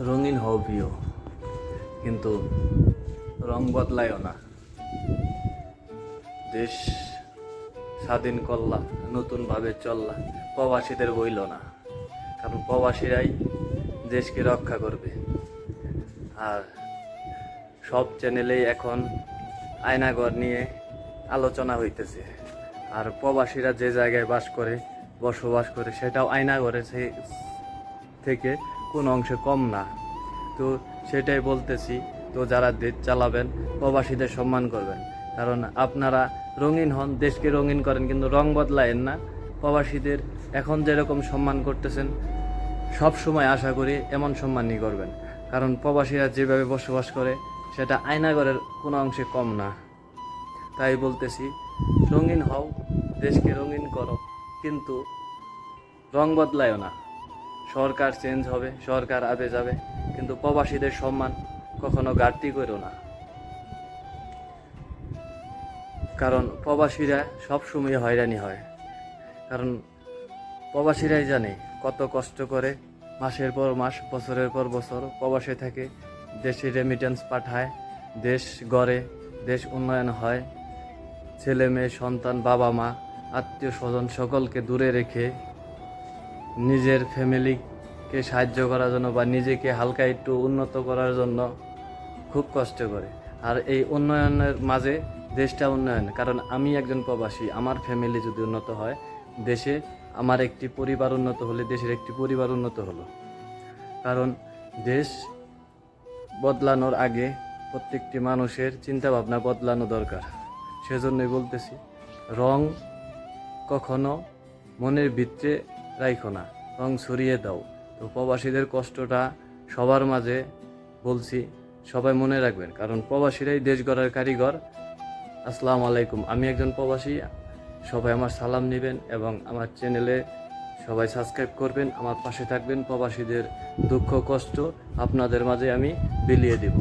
রঙিন হও কিন্তু রং বদলায়ও না। দেশ স্বাধীন করলা, নতুনভাবে চললা, প্রবাসীদের বইল না। কারণ প্রবাসীরাই দেশকে রক্ষা করবে। আর সব চ্যানেলেই এখন আয়নাঘর নিয়ে আলোচনা হইতেছে। আর প্রবাসীরা যে জায়গায় বাস করে, বসবাস করে, সেটাও আয়নাঘরে সে- থেকে কোন অংশে কম না। তো সেটাই বলতেছি, তো যারা দেশ চালাবেন, প্রবাসীদের সম্মান করবেন। কারণ আপনারা রঙিন হন, দেশকে রঙিন করেন, কিন্তু রং বদলায়েন না। প্রবাসীদের এখন যেরকম সম্মান করতেছেন, সব সময় আশা করি এমন সম্মানই করবেন। কারণ প্রবাসীরা যেভাবে বসবাস করে, সেটা আয়নাগরের কোনো অংশে কম না। তাই বলতেছি, রঙিন হও, দেশকে রঙিন করো, কিন্তু রং বদলায়ও না। সরকার চেঞ্জ হবে, সরকার আবে যাবে, কিন্তু প্রবাসীদের সম্মান কখনো ঘাটতি করো না। কারণ প্রবাসীরা সবসময় হয়রানি হয়। কারণ প্রবাসীরাই জানে কত কষ্ট করে মাসের পর মাস, বছরের পর বছর প্রবাসে থাকে দেশে রেমিটেন্স পাঠায়, দেশ গড়ে, দেশ উন্নয়ন হয়। ছেলে মেয়ে, সন্তান, বাবা মা, আত্মীয় স্বজন সকলকে দূরে রেখে নিজের ফ্যামিলিকে সাহায্য করার জন্য বা নিজেকে হালকা একটু উন্নত করার জন্য খুব কষ্ট করে। আর এই উন্নয়নের মাঝে দেশটা উন্নয়ন, কারণ আমি একজন প্রবাসী, আমার ফ্যামিলি যদি উন্নত হয়, দেশে আমার একটি পরিবার উন্নত হলে দেশের একটি পরিবার উন্নত হলো। কারণ দেশ বদলানোর আগে প্রত্যেকটি মানুষের চিন্তা ভাবনা বদলানো দরকার। সেজন্যই বলতেছি, রং কখনো মনের ভিতরে রাখো না, রং ছড়িয়ে দাও। তো প্রবাসীদের কষ্টটা সবার মাঝে বলছি, সবাই মনে রাখবেন, কারণ প্রবাসীরাই দেশ গড়ার কারিগর। আসসালামু আলাইকুম, আমি একজন প্রবাসী, সবাই আমার সালাম নেবেন এবং আমার চ্যানেলে সবাই সাবস্ক্রাইব করবেন, আমার পাশে থাকবেন প্রবাসীদের দুঃখ, কষ্ট আপনাদের মাঝে আমি বিলিয়ে দেব।